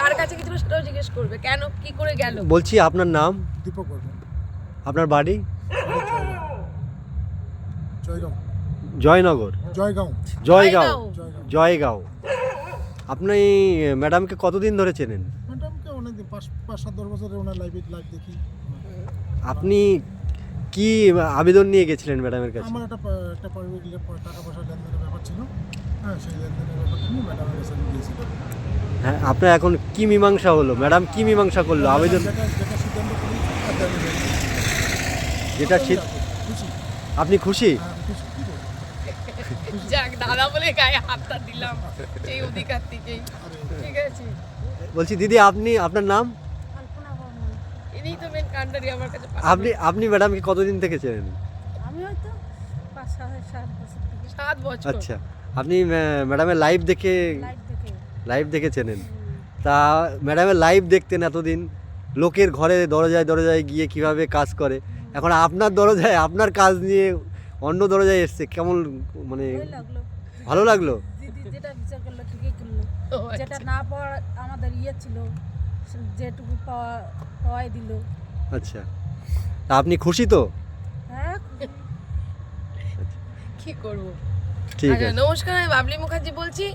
কার কাছে গেছিল সেটাও জিজ্ঞেস করবে কেন কি করে গেল? বলছি আপনার নাম? দীপক বর্মন। আপনার বাড়ি? জয়গাঁও। জয়নগর? জয়গাঁও। জয়গাঁও। জয়গাঁও। আপনি ম্যাডামকে কতদিন ধরে চেনেন? ম্যাডামকে অনেকদিন পাঁচ পাঁচ সাত দশ বছরে ওনার লাইভে লাইভ দেখি। আপনি কি আবেদন নিয়ে গেছিলেন ম্যাডামের কাছে? আমার একটা একটা পারিবারিক টাকা পয়সা লেনদেনের ব্যাপার ছিল। হ্যাঁ সেই লেনদেনের ব্যাপারটা নিয়ে ম্যাডামের কাছে আমি গিয়েছিলাম। হ্যাঁ আপনার এখন কি মীমাংসা হলো? ম্যাডাম কি মীমাংসা করল? আবেদন যেটা আপনি খুশি? হ্যাঁ আমি খুশি। কী করব? যাক দাদা বলে গায়ে হাতটা দিলাম। সেই অধিকার থেকেই। ঠিক আছে। বলছি দিদি আপনি আপনার নাম? ইনি তো মেন কান্ডারি আমার কাছে আপনি আপনি ম্যাডামকে কতদিন থেকে চেনেন? আমি হয়তো পাঁচ সাত সাত বছর সাত বছর। আচ্ছা। আপনি ম্যাডামের লাইভ দেখে লাইভ দেখে চেনেন তা ম্যাডামের লাইভ দেখতেন এতদিন। লোকের ঘরে দরজায় দরজায় গিয়ে কীভাবে কাজ করে। এখন আপনার দরজায় আপনার কাজ নিয়ে অন্য দরজায় এসছে। কেমন মানে লাগল। ভালো লাগল? যেটা বিচার করল ঠিকই করল। যেটা আচ্ছা। না পাওয়া আমাদের ইয়ে ছিল যেটুকু পাওয়া পাওয়াই দিল। আচ্ছা। তা আপনি খুশি তো? হ্যাঁ কি করব? ঠিক আচ্ছা, আছে। নমস্কার আমি বাবলি মুখার্জি বলছি।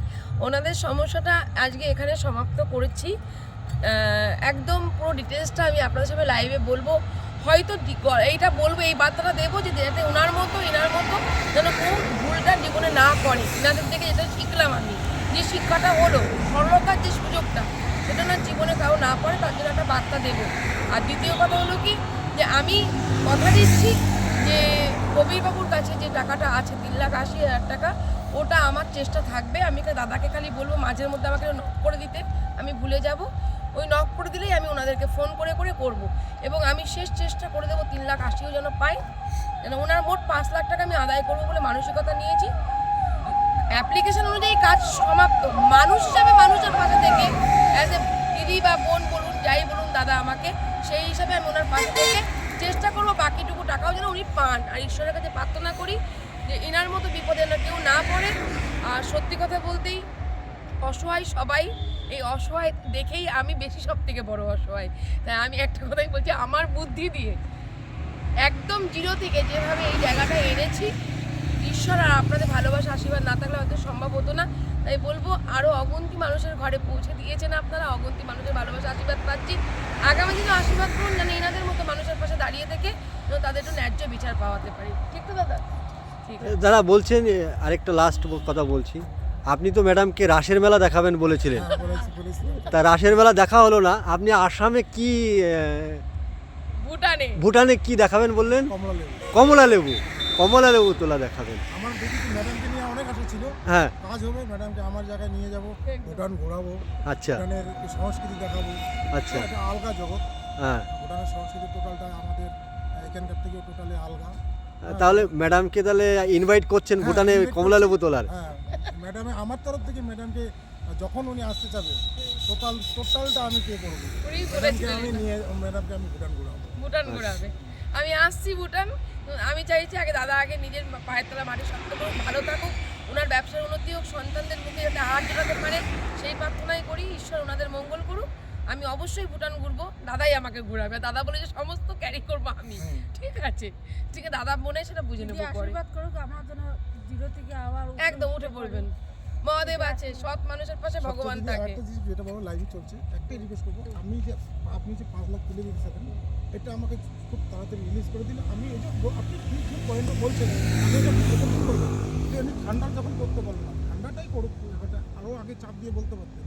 ওনাদের সমস্যাটা আজকে এখানে সমাপ্ত করেছি। একদম পুরো ডিটেলসটা আমি আপনাদের সামনে লাইভে বলব। হয়তো এইটা বলব এই বার্তাটা দেবো যে যাতে ওনার মতো এনার মতো যেন কেউ ভুলটা জীবনে না করে। এনাদের থেকে যেটা শিখলাম আমি যে শিক্ষাটা হলো সরলতার যে সুযোগটা সেটা না জীবনে কাউ না করে তার জন্য একটা বার্তা দেবো। আর দ্বিতীয় কথা হলো কি যে আমি কথা দিচ্ছি যে কবিরবাবুর কাছে যে টাকাটা আছে, তিন লাখ আশি হাজার টাকা, ওটা আমার চেষ্টা থাকবে। আমি দাদাকে খালি বলব, মাঝের মধ্যে আমাকে নক করে দিতে। আমি ভুলে যাব। ওই নক করে দিলেই আমি ওনাদেরকে ফোন করে করে করব। এবং আমি শেষ চেষ্টা করে দেবো তিন লাখ আশিও যেন পাই। যেন ওনার মোট পাঁচ লাখ টাকা আমি আদায় করব বলে মানসিকতা নিয়েছি। অ্যাপ্লিকেশন অনুযায়ী কাজ সমাপ্ত। আর ঈশ্বরের কাছে প্রার্থনা করি যে এনার মতো বিপদে না কেউ না পড়ে। আর সত্যি কথা বলতেই অসহায় সবাই, এই অসহায় দেখেই আমি বেশি সব থেকে বড় অসহায়। তাই আমি একটা কথাই বলছি, আমার বুদ্ধি দিয়ে একদম জিরো থেকে যেভাবে এই জায়গাটা এনেছি, ঈশ্বর আর আপনাদের ভালোবাসা, আশীর্বাদ না থাকলে হয়তো সম্ভব হতো না। তাই বলব আরও অগন্তি মানুষের ঘরে পৌঁছে দিয়েছেন আপনারা, অগন্তি মানুষের ভালোবাসা, আশীর্বাদ পাচ্ছি। আগামী দিনে আশীর্বাদ করুন, যেন এনাদের মতো মানুষের পাশে দাঁড়িয়ে থেকে তাদের ন্যায্য বিচার পাওয়াতে পারি। ঠিক তো দাদা? দাদা বলছেন আরেকটা লাস্ট কথা বলছি। আপনি তো ম্যাডামকে রাসের মেলা দেখাবেন বলেছিলেন। হ্যাঁ বলেছি বলেছি তা রাসের মেলা দেখা হলো না। আপনি আসামে কি ভুটানে। ভুটানে কি দেখাবেন বললেন? কমলা লেবু। কমলা লেবু। তোলা দেখাবেন। আমার দেখি ম্যাডামকে নিয়ে অনেক আশা ছিল। হ্যাঁ। কাজ হবে ম্যাডামকে আমার জায়গায় নিয়ে যাব ভুটান ঘোরাবো আচ্ছা। ভুটানের সংস্কৃতি দেখাবো। আচ্ছা। আলগা জগৎ। হ্যাঁ। ভুটানের সংস্কৃতি টোটালটা আমাদের এখানকার থেকে টোটালি আলগা। তাহলে ম্যাডামকে তাহলে ইনভাইট করছেন হ্যাঁ, ভুটানে কমলা লেবু তোলার। হ্যাঁ ম্যাডামে আমার তরফ থেকে ম্যাডামকে যখন উনি আসতে চাবে টোটাল টোটালটা আমি পে করব? আমি নিয়ে ম্যাডামকে আমি ভুটান ঘোরাবো। ভুটান ঘোরাবে। আমি আসছি ভুটান। আমি চাইছি আগে দাদা আগে নিজের পায়ের তলা মাটি শক্ত করুক ভালো থাকুক। ওনার ব্যবসার উন্নতি হোক সন্তানদের মুখে যাতে হাত জোটাতে পারে সেই প্রার্থনাই করি। ঈশ্বর ওনাদের মঙ্গল করুক। আমি অবশ্যই ভুটান ঘুরবো দাদাই আমাকে ঘুরাবে দাদা বলে যে সমস্ত ক্যারি করব আমি। ঠিক আছে? ঠিক আছে দাদা মনে হয় সেটা বুঝে নেব আশীর্বাদ করুক আমার জন্য জিরো থেকে আবার একদম উঠে পড়বেন। মহাদেব আছে সৎ মানুষের পাশে ভগবান থাকে আরেকটা জিনিস যেটা বলো লাইভে চলছে। একটাই রিকোয়েস্ট করব আমি যে আপনি যে পাঁচ লাখ তুলে দিতে চান এটা আমাকে খুব তাড়াতাড়ি রিলিজ করে দিলে আমি এই যে আপনি ঠিক যে পয়েন্টটা বলছেন? আমি এটা প্রথম ঠিক করব যে আমি ঠান্ডা যখন করতে পারব না ঠান্ডাটাই করুক ব্যাপারটা আরও আগে চাপ দিয়ে বলতে পারতেন।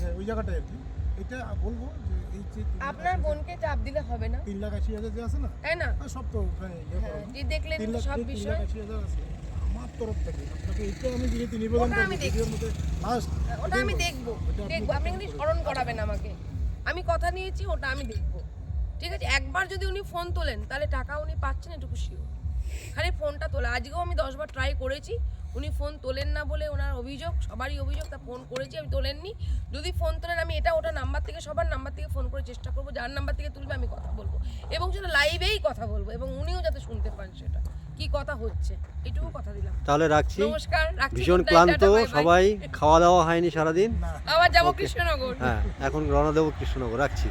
হ্যাঁ, ওই জায়গাটায় আর কি। এটা বলব যে এই যে আপনার বোনকে চাপ দিলে হবে না? তিন লাখ আশি হাজার যে আছে না তাই না? সব তো ওখানে ইয়ে হ্যাঁ, হয়। যে দেখলেন সব বিষয়। আশি হাজার আছে। আমার তরফ থেকে আপনাকে এটা আমি যেহেতু নিবেদন ওটা আমি মধ্যে লাস্ট ওটা আমি দেখব। দেখব। আপনি কিন্তু স্মরণ করাবেন আমাকে। আমি কথা নিয়েছি ওটা আমি দেখব। ঠিক আছে একবার যদি উনি ফোন তোলেন তাহলে টাকা উনি পাচ্ছেন এটুকু শিও খালি ফোনটা তোলা। আজকেও আমি দশবার ট্রাই করেছি উনি ফোন তোলেন না বলে ওনার অভিযোগ সবারই অভিযোগ তা ফোন করেছি আমি তোলেননি। যদি ফোন তোলেন আমি এটা ওটা নাম্বার থেকে সবার নাম্বার থেকে ফোন করে চেষ্টা করব যার নাম্বার থেকে তুলবে আমি কথা বলব। এবং সেটা লাইভেই কথা বলব এবং উনিও যাতে শুনতে পান সেটা। কি কথা হচ্ছে? এটুকু কথা দিলাম। তাহলে রাখছি। নমস্কার ভীষণ ক্লান্ত। সবাই খাওয়া দাওয়া হয়নি সারাদিন। আবার যাব কৃষ্ণনগর। হ্যাঁ এখন রওনা দেবো কৃষ্ণনগর। রাখছি।